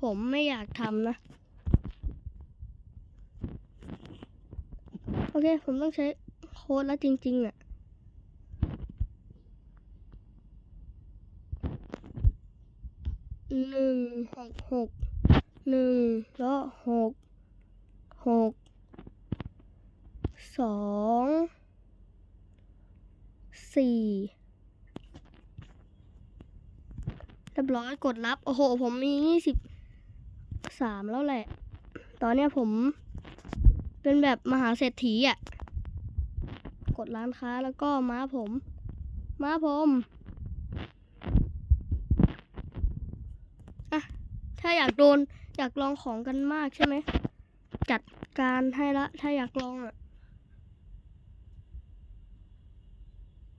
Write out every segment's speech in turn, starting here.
ผมไม่อยากทำนะ โอเค ผมต้องใช้โค้ดแล้วจริงๆอะหนึ่งหกหกหนึ่งแล้วหกหกสองสี่เรียบร้อยกดรับ โอ้โห ผมมียี่สิบ สามแล้วแหละ ตอนเนี้ยผม เป็นแบบมหาเศรษฐีอะ กดร้านค้าแล้วก็ม้าผม ม้าผม อะ ถ้าอยากโดนอยากลองของกันมากใช่ไหม จัดการให้ละ ถ้าอยากลองอะ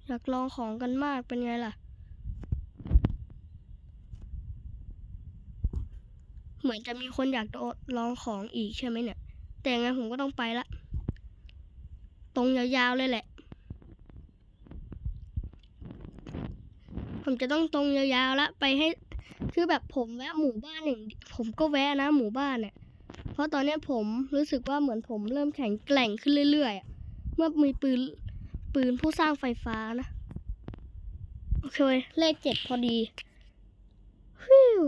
อยากลองของกันมากเป็นไงล่ะ เหมือนจะมีคนอยากโดนลองของอีกใช่ไหมเนี่ย แต่ยังไงผมก็ต้องไปละ ตรงยาวๆเลยแหละ ผมจะต้องตรงยาวๆละไปให้ คือแบบผมแวะหมู่บ้านอย่างผมก็แวะนะหมู่บ้านเนี่ย เพราะตอนนี้ผมรู้สึกว่าเหมือนผมเริ่มแข็งแกร่งขึ้นเรื่อยๆ เมื่อมีปืนปืนผู้สร้างไฟฟ้านะ โอเค เลขเจ็ดพอดีฟิว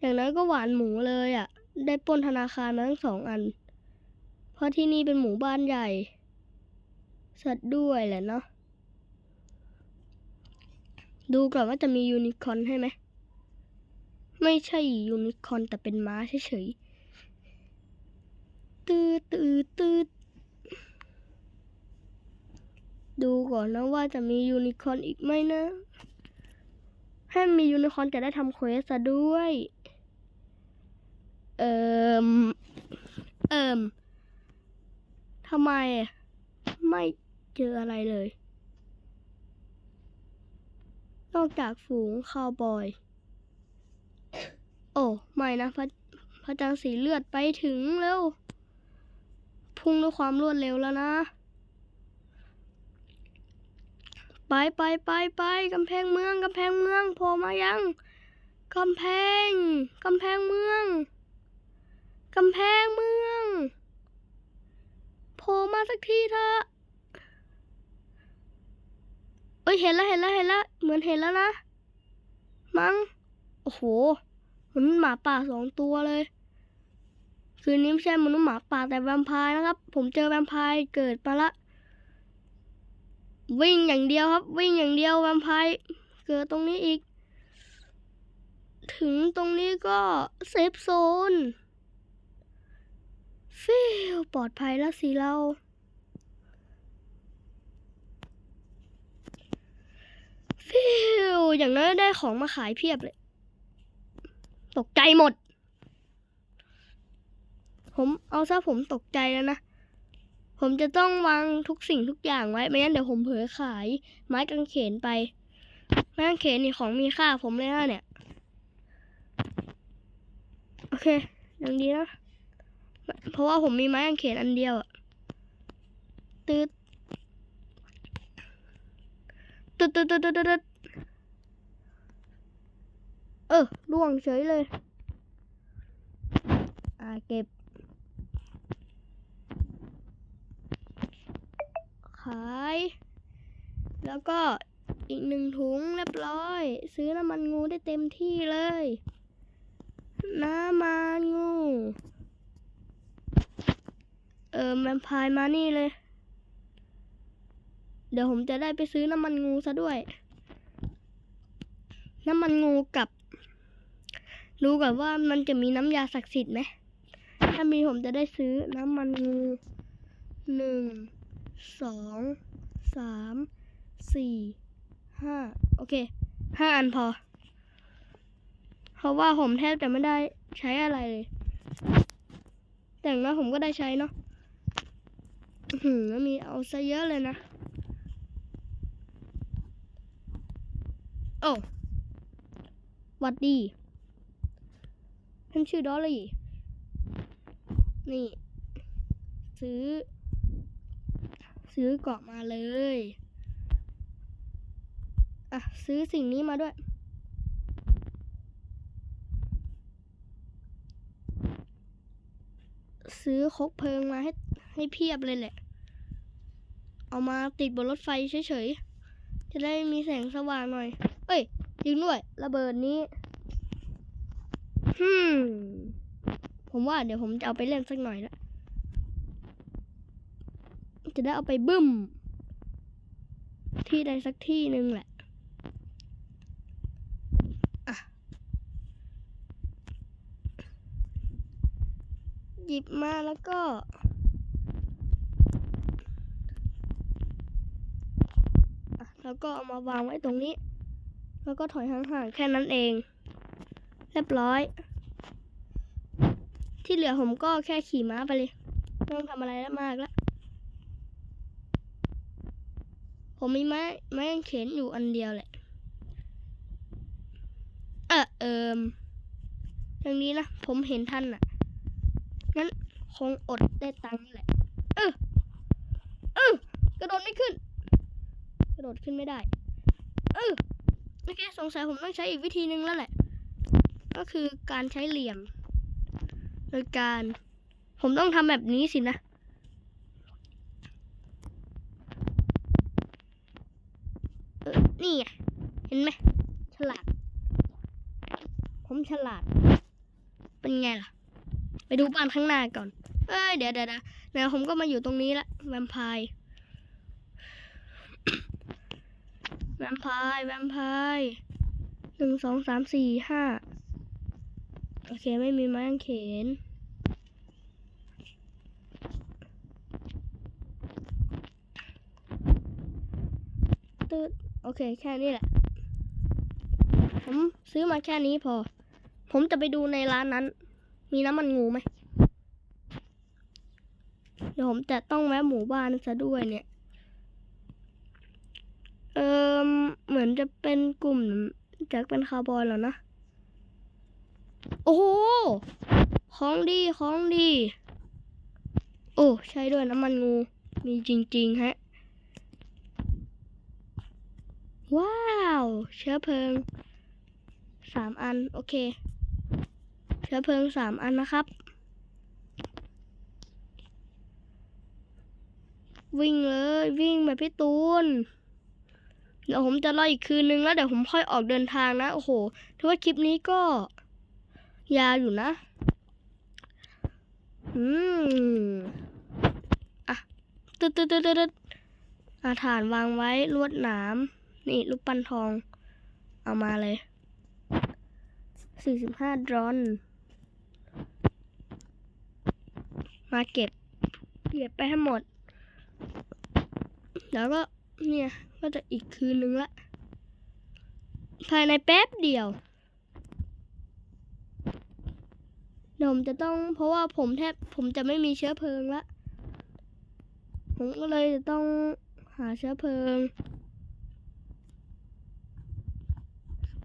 อย่างนั้นก็หวานหมูเลยอะ่ะ ได้ปล้นธนาคารมาทั้งสองอัน เพราะที่นี่เป็นหมู่บ้านใหญ่ สัตว์ด้วยแหละเนาะ ดูก่อนว่าจะมียูนิคอร์นให้ไหม ไม่ใช่ยูนิคอร์นแต่เป็นม้าเฉยๆ ตืดตืดตืดดูก่อนนะว่าจะมียูนิคอร์นอีกไหมนะ ถ้ามียูนิคอร์นจะได้ทำเควสซะด้วย เอิมเอิมทำไมไม่เจออะไรเลย นอกจากฝูงคาวบอย โอ้ ไม่นะพระพระจันทร์สีเลือดไปถึงแล้ว พุ่งด้วยความรวดเร็วแล้วนะ ไปไปไปไปกำแพงเมืองกำแพงเมืองโผล่มายังกำแพงกำแพงเมือง กำแพงเมืองโผล่มาสักทีเถอะเอ้ยเห็นแล้วเห็นแล้วเห็นแล้วเหมือนเห็นแล้วนะ มั้งโอ้โหมนุษย์หมาป่าสองตัวเลย คืนนี้ไม่ใช่มนุษย์หมาป่าแต่แวมไพร์นะครับ ผมเจอแวมไพร์เกิดมาละ วิ่งอย่างเดียวครับ วิ่งอย่างเดียวแวมไพร์เกิดตรงนี้อีก ถึงตรงนี้ก็เซฟโซน ฟิวปลอดภัยแล้วสิเราฟิวอย่างน้อยได้ของมาขายเพียบเลย ตกใจหมด ผมเอาซะผมตกใจแล้วนะ ผมจะต้องวางทุกสิ่งทุกอย่างไว้ ไม่งั้นเดี๋ยวผมเผลอขาย ไม้กางเขนไป ไม้กางเขนนี่ของมีค่าผมเลยนะเนี่ย โอเคอย่างดีนะ เพราะว่าผมมีไม้กางเขนอันเดียวอะตืดตืดตืดตืดตืดตืดเออล่วงเฉยเลย อ่าเก็บ ขาย แล้วก็อีกหนึ่งถุงเรียบร้อย ซื้อน้ำมันงูได้เต็มที่เลย น้ำมันงู เออแวมพร์มานี่เลย เดี๋ยวผมจะได้ไปซื้อน้ำมันงูซะด้วย น้ำมันงูกับดูก่อนว่ามันจะมีน้ำยาศักดิ์สิทธิ์ไหม ถ้ามีผมจะได้ซื้อน้ำมันงูหนึ่งสองสามสี่ห้าโอเคห้าอันพอ เพราะว่าผมแทบจะไม่ได้ใช้อะไรเลย แต่อย่างน้อผมก็ได้ใช้เนาะ หืมมีเอาซะเยอะเลยนะ โอ้วัดดีฉันชื่อดอลลี่ นี่ ซื้อ ซื้อกาะมาเลย อะ ซื้อสิ่งนี้มาด้วย ซื้อคกเพลิงมาให้ ให้เพียบเลยแหละ เอามาติดบนรถไฟเฉยๆ จะได้มีแสงสว่างหน่อย เอ้ยจริงด้วยระเบิดนี้ฮึมผมว่าเดี๋ยวผมจะเอาไปเล่นสักหน่อยละ จะได้เอาไปบึ้ม ที่ใดสักที่หนึ่งแหละหยิบมาแล้วก็ อะ แล้วก็เอามาวางไว้ตรงนี้ แล้วก็ถอยห่างๆแค่นั้นเอง เรียบร้อย ที่เหลือผมก็แค่ขี่ม้าไปเลยไม่ต้องทำอะไรแล้วมากแล้วผมมีไม้ไม้เข็นอยู่อันเดียวแหละ เออเอิมอย่างนี้นะ ผมเห็นท่านน่ะ งั้นคงอดได้ตังค์แหละ เออเออกระโดดไม่ขึ้น กระโดดขึ้นไม่ได้ เออโอเคสงสัยผมต้องใช้อีกวิธีหนึ่งแล้วแหละ ก็คือการใช้เหลี่ยม โดยการผมต้องทำแบบนี้สินะเออนี่ไงเห็นไหมฉลาด ผมฉลาด เป็นไงล่ะ ไปดูบ้านข้างหน้าก่อน เอ้ย เดี๋ยวเดี๋ยวเดี๋ยวเดี๋ยวผมก็มาอยู่ตรงนี้ละแวมไพร์ แวมไพร์แวมไพร์หนึ่งสองสามสี่ห้าโอเค ไม่มีไม้กางเขนตืดโอเค แค่นี้แหละ ผมซื้อมาแค่นี้พอ ผมจะไปดูในร้านนั้น มีน้ำมันงูไหม เดี๋ยวผมจะต้องแวะหมู่บ้านซะด้วยเนี่ย เออเหมือนจะเป็นกลุ่มจากเป็นคาร์บอยแล้วนะ โอ้โหของดีของดี โอ้ใช่ด้วยน้ำมันงูมีจริง ๆ ฮะ ว้าว เชื้อเพลิงสามอัน โอเค เชื้อเพลิงสามอันนะครับ วิ่งเลย วิ่งแบบพี่ตูน เดี๋ยวผมจะรออีกคืนนึงแล้วเดี๋ยวผมค่อยออกเดินทางนะ โอ้โหถือว่าคลิปนี้ก็ ยาวอยู่นะ อืมอะตึ๊ดตึ๊ดตึ๊ดตึ๊ดอาฐานวางไว้ลวดหนาม นี่ลูกปั้นทอง เอามาเลยสี่สิบห้าดรอน มาเก็บ เก็บไปให้หมด แล้วก็เนี่ย ก็จะอีกคืนนึงละ ภายในแป๊บเดียวเดี๋ยวผมจะต้องเพราะว่าผมแทบผมจะไม่มีเชื้อเพลิงละ ผมก็เลยจะต้องหาเชื้อเพลิง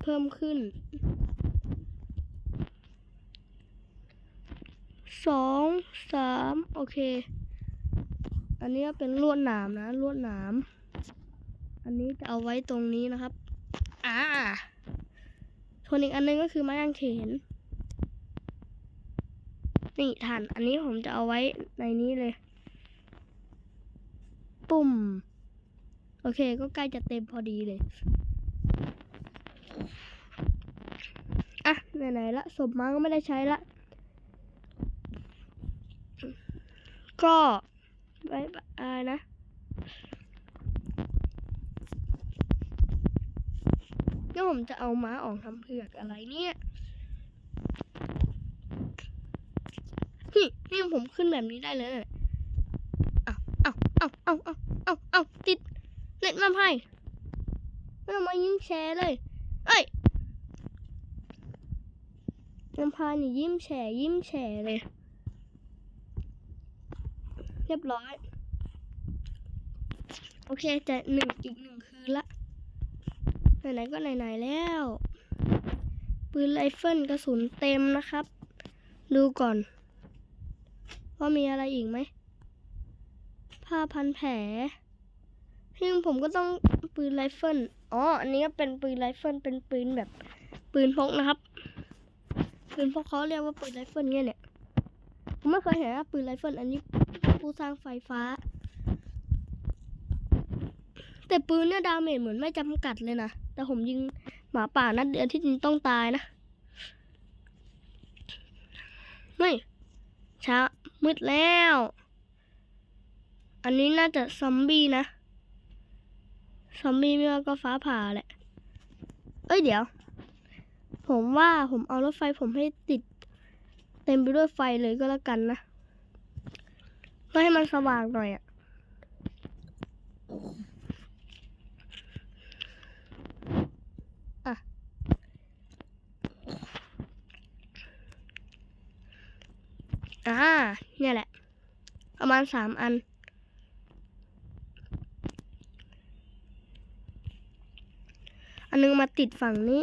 เพิ่มขึ้นสองสามโอเค อันนี้เป็นลวดหนามนะลวดหนาม อันนี้จะเอาไว้ตรงนี้นะครับ อ่าส่วนอีกอันนึงก็คือไม้กางเขน นี่ฐาน อันนี้ผมจะเอาไว้ในนี้เลย ปุ่ม โอเค ก็ใกล้จะเต็มพอดีเลย อะ ไหนๆละศพมาก็ไม่ได้ใช้ละ ก็บายบายนะ แล้วผมจะเอาม้าออกทำเผือกอะไรเนี่ยนี่นี่ผมขึ้นแบบนี้ได้เลยเอาเอาเอาเอาเอาเอาเอาติดเน็ตมาไพ่ไม่มายิ้มแชร์เลย เอ้ยน้ำพายนี่ยิ้มแฉยิ้มแฉเลย เรียบร้อย โอเคจะหนึ่งอีกหนึ่งคืนละ ไหนๆก็ไหนๆแล้ว ปืนไรเฟิลกระสุนเต็มนะครับ ดูก่อน ว่ามีอะไรอีกไหม ผ้าพันแผลซึ่งผมก็ต้องปืนไรเฟิลอ๋อ อันนี้ก็เป็นปืนไรเฟิลเป็นปืนแบบปืนพกนะครับ ปืนพกเขาเรียกว่าปืนไรเฟิลเนี่ยเนี่ย ผมไม่เคยเห็นนะปืนไรเฟิลอันนี้ผู้สร้างไฟฟ้า แต่ปืนเนี่ยดาเมจเหมือนไม่จำกัดเลยนะ แต่ผมยิงหมาป่านัดเดียวที่จริงต้องตายนะไม่ช้ามืดแล้ว อันนี้น่าจะซอมบี้นะ ซอมบี้ไม่ว่าก็ฟ้าผ่าแหละ เอ้ยเดี๋ยว ผมว่าผมเอารถไฟผมให้ติด เต็มไปด้วยไฟเลยก็แล้วกันนะเพื่อให้มันสว่างหน่อยอะ่ะ อ่าเนี่ยแหละ ประมาณสามอัน อันนึงมาติดฝั่งนี้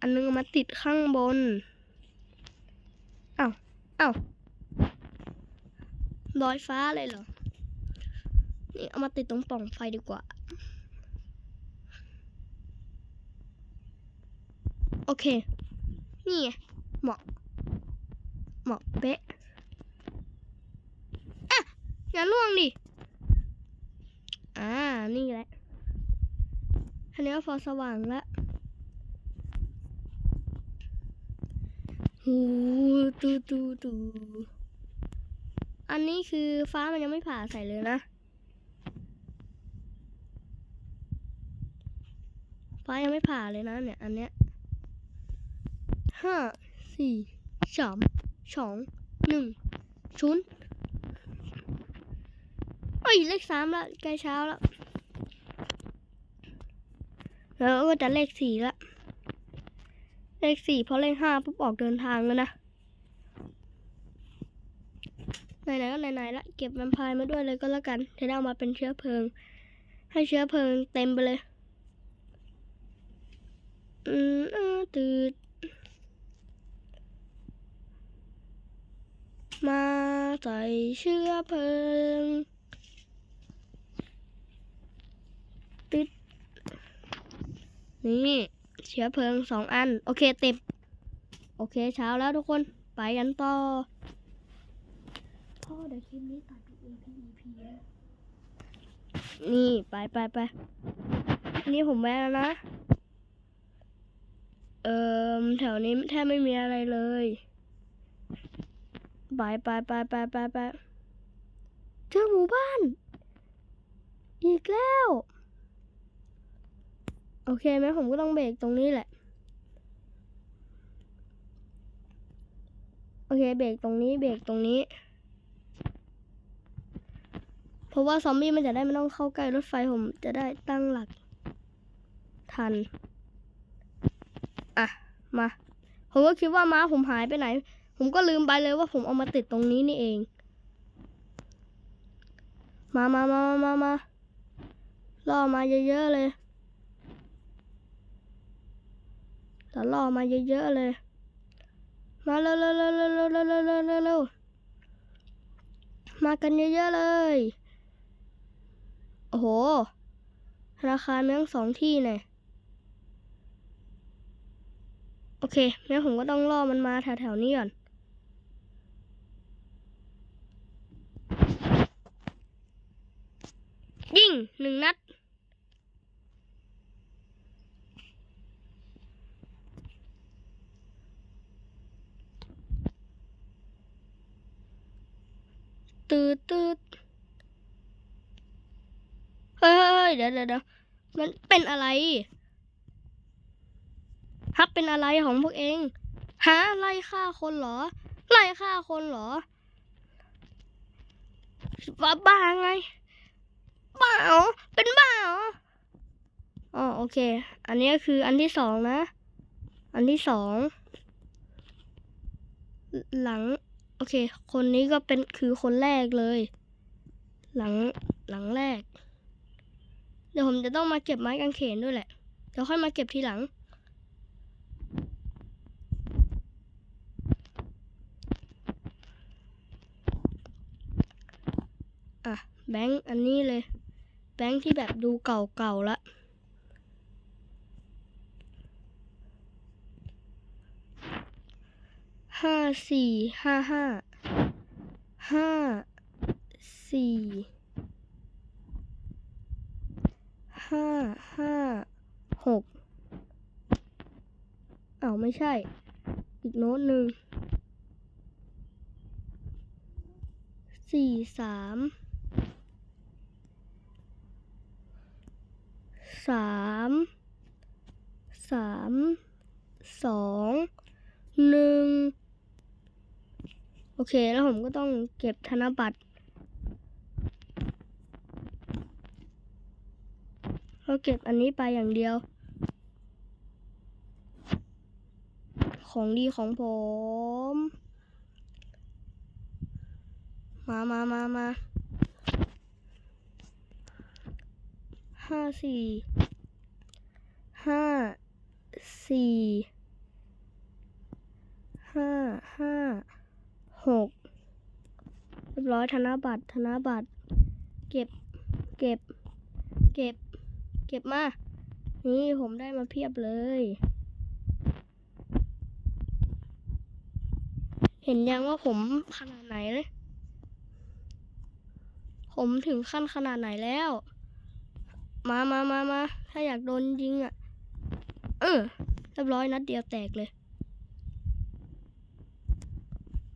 อันนึงมาติดข้างบนเอ้าเอ้าลอยฟ้าเลยเหรอ นี่เอามาติดตรงปล่องไฟดีกว่า โอเค นี่ไงเหมาะ เหมาะเป๊ะอะอย่าล่วงดิอ่านี่แหละอันนี้พอสว่างแล้วหูตูตูตูอันนี้คือฟ้ามันยังไม่ผ่าใส่เลยนะ ฟ้ายังไม่ผ่าเลยนะเนี่ย อันเนี้ยห้าสี่สาม สองหนึ่งศูนย์เอ้ยเลขสามละใกล้เช้าแล้วแล้วก็จะเลขสี่ละ เลขสี่พอเลขห้าปุ๊บออกเดินทางแล้วนะ ไหนๆก็ไหนๆละ เก็บแวมไพร์มาด้วยเลยก็แล้วกันจะได้เอามาเป็นเชื้อเพลิง ให้เชื้อเพลิงเต็มไปเลย อืมเออตืด มาใส่เชื้อเพลิงตึดนี่เชื้อเพลิงสองอัน โอเคเต็ม โอเคเช้าแล้วทุกคน ไปกันต่อ พ่อเดี๋ยวคลิปนี้ตัดเป็น EP EP นะนี่ไปไปไป นี่ผมแวะแล้วนะ เอ่อแถวนี้แทบไม่มีอะไรเลย ไปไปไปไปไปไปเจอหมู่บ้าน อีกแล้ว โอเคไหมผมก็ต้องเบรกตรงนี้แหละ โอเค เบรกตรงนี้ เบรกตรงนี้ เพราะว่าซอมบี้มันจะได้ไม่ต้องเข้าใกล้รถไฟผมจะได้ตั้งหลัก ทัน อะ มาผมก็คิดว่าม้าผมหายไปไหน ผมก็ลืมไปเลยว่าผมเอามาติดตรงนี้นี่เอง มามามามามาล่อมาเยอะๆเลยแต่ล่อมาเยอะๆเลย มาเร็วๆๆๆๆๆๆๆมากันเยอะๆเลย โอ้โห ราคาเมื่งสองที่เนี่ยโอเคงั้นผมก็ต้องล่อมันมาแถวๆนี้ก่อน ยิงหนึ่งนัด ตืดตืดเฮ้ยเฮ้ยเฮ้ยเดี๋ยวเดี๋ยวมันเป็นอะไรฮับเป็นอะไรของพวกเองฮะไล่ฆ่าคนเหรอ ไล่ฆ่าคนเหรอบ้าไง เหรอเป็นบ้าเหรออ๋อโอเค อันนี้ก็คืออันที่สองนะ อันที่สองหลัง โอเค คนนี้ก็เป็นคือคนแรกเลย หลังหลังแรก เดี๋ยวผมจะต้องมาเก็บไม้กางเขนด้วยแหละเดี๋ยวค่อยมาเก็บทีหลัง อะ แบงค์อันนี้เลย แบงค์ที่แบบดูเก่าๆละห้ห้าสี่ห้าห้าห้าสี่ห้าห้าหกเอ้าไม่ใช่ อีกโน้ตหนึ่งสี่สาม สามสามสองหนึ่งโอเค แล้วผมก็ต้องเก็บธนบัตรเราเก็บอันนี้ไปอย่างเดียว ของดีของผม มามามามา ห้าสี่ห้าสี่ห้าห้าหกเรียบร้อยธนบัตรธนบัตร เก็บเก็บ เก็บ เก็บมา นี่ผมได้มาเพียบเลย เห็นยังว่าผมขนาดไหนเลย ผมถึงขั้นขนาดไหนแล้ว มามามามาถ้าอยากโดนยิงอะ เออเรียบร้อยนัดเดียวแตกเลย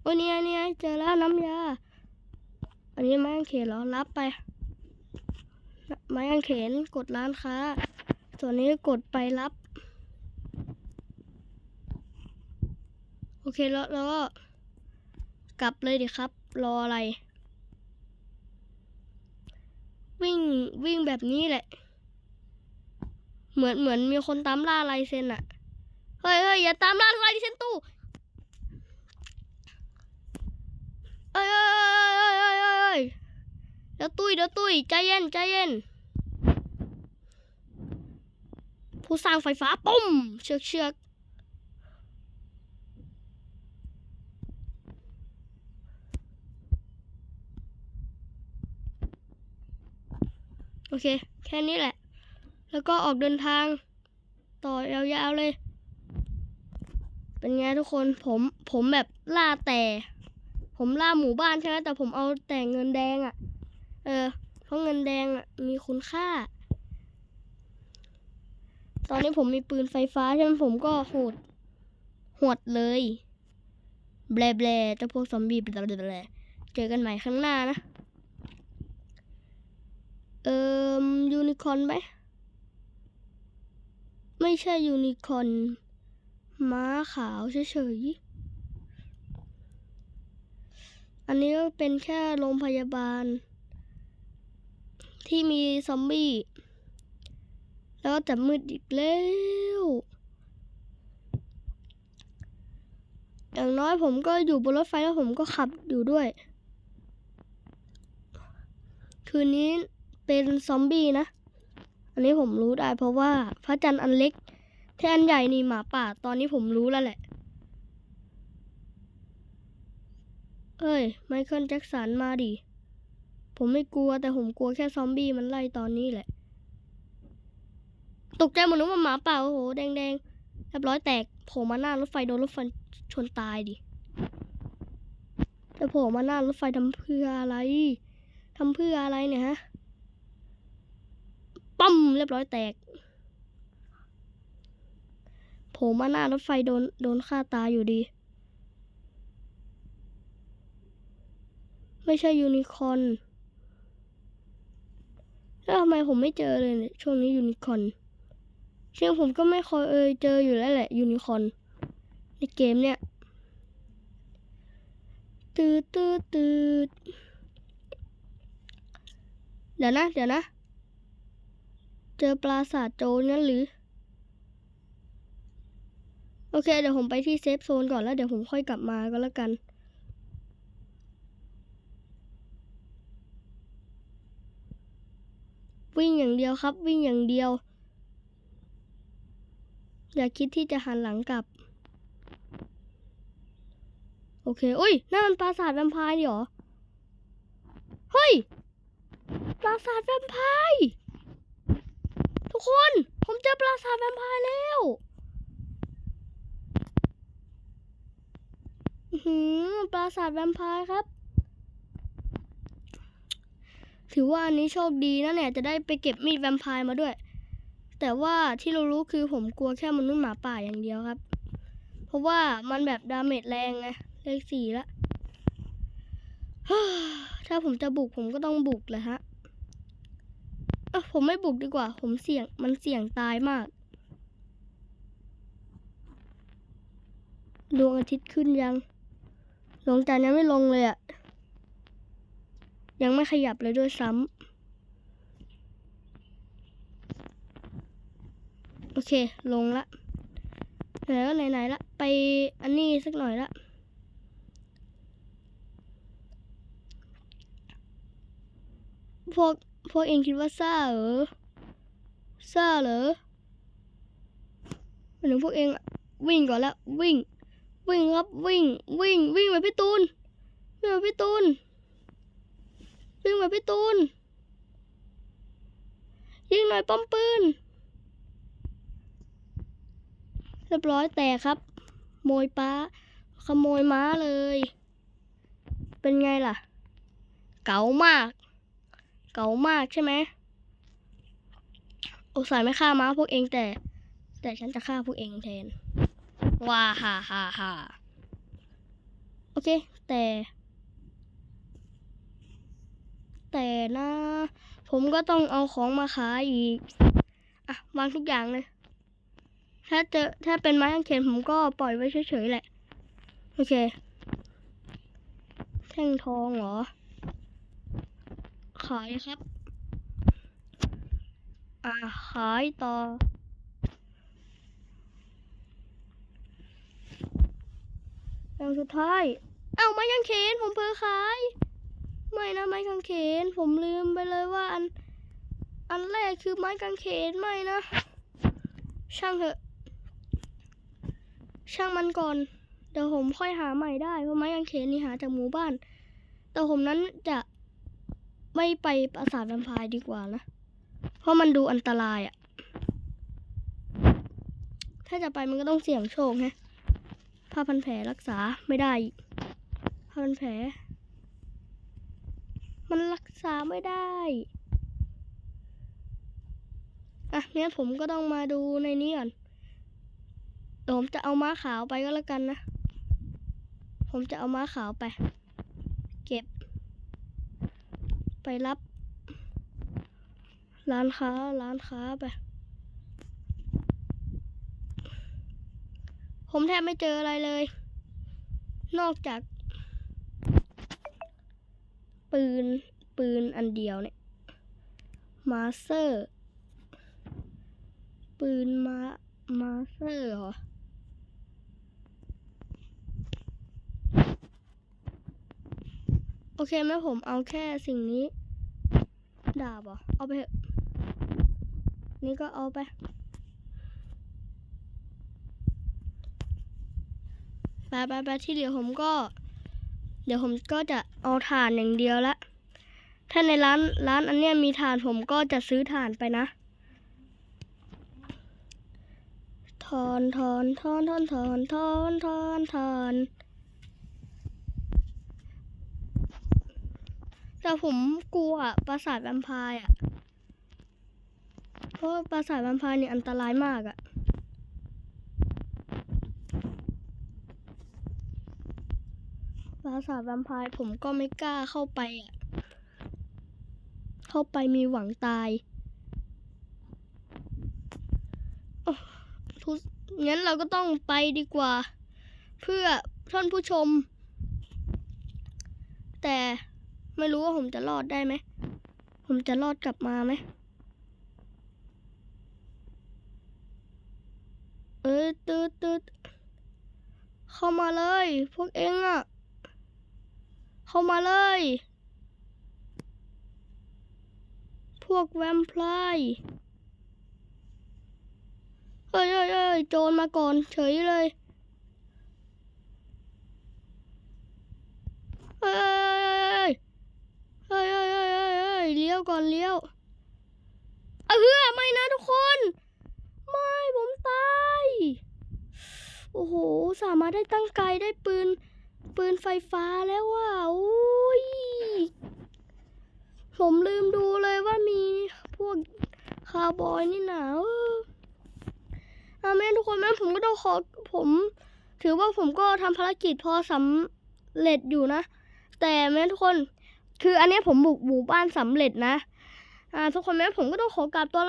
โอ้เนี่ยเนี่ยเจอแล้วน้ำยา อันนี้ไม้กางเขนเหรอ รับไป ไม้กางเขนกดร้านค้า ส่วนนี้กดไปรับ โอเคแล้วแล้วก็กลับเลยดิครับ รออะไร วิ่งวิ่งแบบนี้แหละ เหมือนเหมือนมีคนตามล่าลายเซ็นอะเฮ้ยเฮ้ยอย่าตามล่าลายเซ็นตู้เอ้ยเอ้ยเอ้ยเอ้ยเอ้ยเอ้ยเดี๋ยวตุ้ยเดี๋ยวตุ้ยใจเย็นใจเย็น ผู้สร้างไฟฟ้าปุ้มเชือกเชือกโอเค แค่นี้แหละ แล้วก็ออกเดินทาง ต่อยาวๆเลย เป็นไงทุกคนผมผมแบบล่าแต่ ผมล่าหมู่บ้านใช่ไหมแต่ผมเอาแต่เงินแดงอะ่ะ เออ เพราะเงินแดงอะ่ะมีคุณค่า ตอนนี้ผมมีปืนไฟฟ้าใช่ไหมผมก็โหดหดเลยแบลแบลเจ้าพวกซอมบี้แบลแบลเจอกันใหม่ข้างหน้านะ เอ่มยูนิคอร์นไหม ไม่ใช่ยูนิคอร์นม้าขาวเฉยๆ อันนี้ก็เป็นแค่โรงพยาบาล ที่มีซอมบี้ แล้วก็จะมืดอีกแล้ว อย่างน้อยผมก็อยู่บนรถไฟแล้วผมก็ขับอยู่ด้วย คืนนี้เป็นซอมบี้นะ นนี้ผมรู้ได้เพราะว่าพระจันทร์อันเล็กที่อันใหญ่นี่หมาป่า ตอนนี้ผมรู้แล้วแหละ เอ้ย ไมเคิลแจ็คสันมาดิ ผมไม่กลัวแต่ผมกลัวแค่ซอมบี้มันไล่ตอนนี้แหละ ตกใจหมดนึกว่าหมาป่า โอ้โห แดงๆเรียบร้อยแตกโผล่มาหน้ารถไฟโดนรถไฟชนตายดิแต่โผล่มาหน้ารถไฟทำเพื่ออะไรทำเพื่ออะไรเนี่ยฮะ ปั๊มเรียบร้อยแตกโผล่มาหน้ารถไฟโดนโดนฆ่าตาอยู่ดี ไม่ใช่ยูนิคอนแล้วทำไมผมไม่เจอเลยเนี่ยช่วงนี้ยูนิคอนเชื่อผมก็ไม่เคยเอยเจออยู่แล้วแหละยูนิคอนในเกมเนี่ยตืดตืดตืดเดี๋ยวนะ เดี๋ยวนะ เจอปราสาทโจรงั้นหรือ โอเค เดี๋ยวผมไปที่เซฟโซนก่อนแล้วเดี๋ยวผมค่อยกลับมาก็แล้วกัน วิ่งอย่างเดียวครับ วิ่งอย่างเดียว อย่าคิดที่จะหันหลังกลับ โอเคอุ้ยนั่นมันปราสาทแวมไพร์เหรอ เฮ้ย ปราสาทแวมไพร์ กคน ผมเจอปราสาทแวมไพร์แล้วหือปราสาทแวมไพร์ครับ ถือว่าอันนี้โชคดีนะเนี่ยจะได้ไปเก็บมีดแวมไพร์มาด้วย แต่ว่าที่เรารู้คือผมกลัวแค่มนุษย์หมาป่าอย่างเดียวครับ เพราะว่ามันแบบดาเมจแรงไงเลขสี่ละถ้าผมจะบุกผมก็ต้องบุกแหละฮะ อะผมไม่บุกดีกว่า ผมเสี่ยงมันเสี่ยงตายมาก ดวงอาทิตย์ขึ้นยังดวงจันทร์ยังไม่ลงเลยอะยังไม่ขยับเลยด้วยซ้ำโอเค ลงละไหนก็ไหนๆละ ไปอันนี้สักหน่อยละพวก พวกเองคิดว่าซ่าเหรอซ่าเหรอหมายถึงพวกเองวิ่งก่อนละวิ่ง วิ่งครับวิ่ง วิ่ง วิ่งไปพี่ตูนวิ่งไปพี่ตูนวิ่งไปพี่ตูนยิงหน่อยป้อมปืนเรียบร้อยแต่ครับโมยป้า ขโมยม้าเลย เป็นไงล่ะ เก๋ามาก เก๋ามากใช่ไหมโอสายไม่ฆ่าม้าพวกเองแต่ แต่ฉันจะฆ่าพวกเองแทน ว้าฮ่าฮ่าฮ่าโอเค แต่ แต่นะ ผมก็ต้องเอาของมาขายอีก อะ วางทุกอย่างเลย ถ้าเจอถ้าเป็นไม้กางเขนผมก็ปล่อยไว้เฉยๆแหละ โอเค แท่งทองเหรอ ขายครับ อ่าขายต่ออย่างสุดท้าย เอ้าไม้กางเขนผมเพิ่ขาย ไม่นะไม้กางเขน ผมลืมไปเลยว่าอัน อันแรกคือไม้กางเขนไม่นะ ช่างเถอะ ช่างมันก่อน เดี๋ยวผมค่อยหาใหม่ได้ เพราะไม้กางเขนนี่หาจากหมู่บ้าน แต่ผมนั้นจะ ไม่ไปปราสาทแวมไพร์ดีกว่านะ เพราะมันดูอันตรายอะถ้าจะไปมันก็ต้องเสี่ยงโชคฮะผ้าพันแผลรักษาไม่ได้ผ้าพันแผล มันรักษาไม่ได้ อะงั้นผมก็ต้องมาดูในนี้ก่อนผมจะเอาม้าขาวไปก็แล้วกันนะ ผมจะเอาม้าขาวไป เก็บ ไปรับ ร้านค้าร้านค้าไป ผมแทบไม่เจออะไรเลย นอกจาก ปืน ปืนอันเดียวเนี่ย มาสเตอร์ ปืนมา มาสเตอร์เหรอ โอเคไหมผมเอาแค่สิ่งนี้ ดาบเหรอเอาไปเถอะนี่ก็เอาไป ไปไปไปที่เหลือผมก็ เดี๋ยวผมก็จะเอาถ่านอย่างเดียวละ ถ้าในร้านร้านอันเนี้ยมีถ่านผมก็จะซื้อถ่านไปนะ ทอนทอนทอนทอนทอนทอนทอนทอน แต่ผมกลัวปราสาทแวมไพร์อะ เพราะปราสาทแวมไพร์เนี่ยอันตรายมากอะ ปราสาทแวมไพร์ผมก็ไม่กล้าเข้าไปอะ เข้าไปมีหวังตายทุงั้นเราก็ต้องไปดีกว่า เพื่อท่านผู้ชม แต่ ไม่รู้ว่าผมจะรอดได้ไหม ผมจะรอดกลับมาไหม เอ้ยตืดตืดเข้ามาเลย พวกเองอะ เข้ามาเลย พวกแวมไพร์เฮ้ยเฮ้ยเฮ้ยโจรมาก่อนเฉยเลย เฮ้ย เฮ้ยเฮ้ยเฮ้ยเฮ้ยเลี้ยวก่อนเลี้ยวเออไม่นะทุกคน ไม่ผมตาย โอ้โห สามารถได้ตั้งไกลได้ปืน ปืนไฟฟ้าแล้วว่ะอุ้ย ผมลืมดูเลยว่ามีพวกคาร์บอยนี่หนาเอออาแม่ทุกคนแม่ผมก็ต้องขอผม ถือว่าผมก็ทำภารกิจพอสำเร็จอยู่นะ แต่แม่ทุกคน คืออันนี้ผมบุกหมู่บ้านสำเร็จนะ อ่าทุกคนแม้ผมก็ต้องขอกราบตัวละ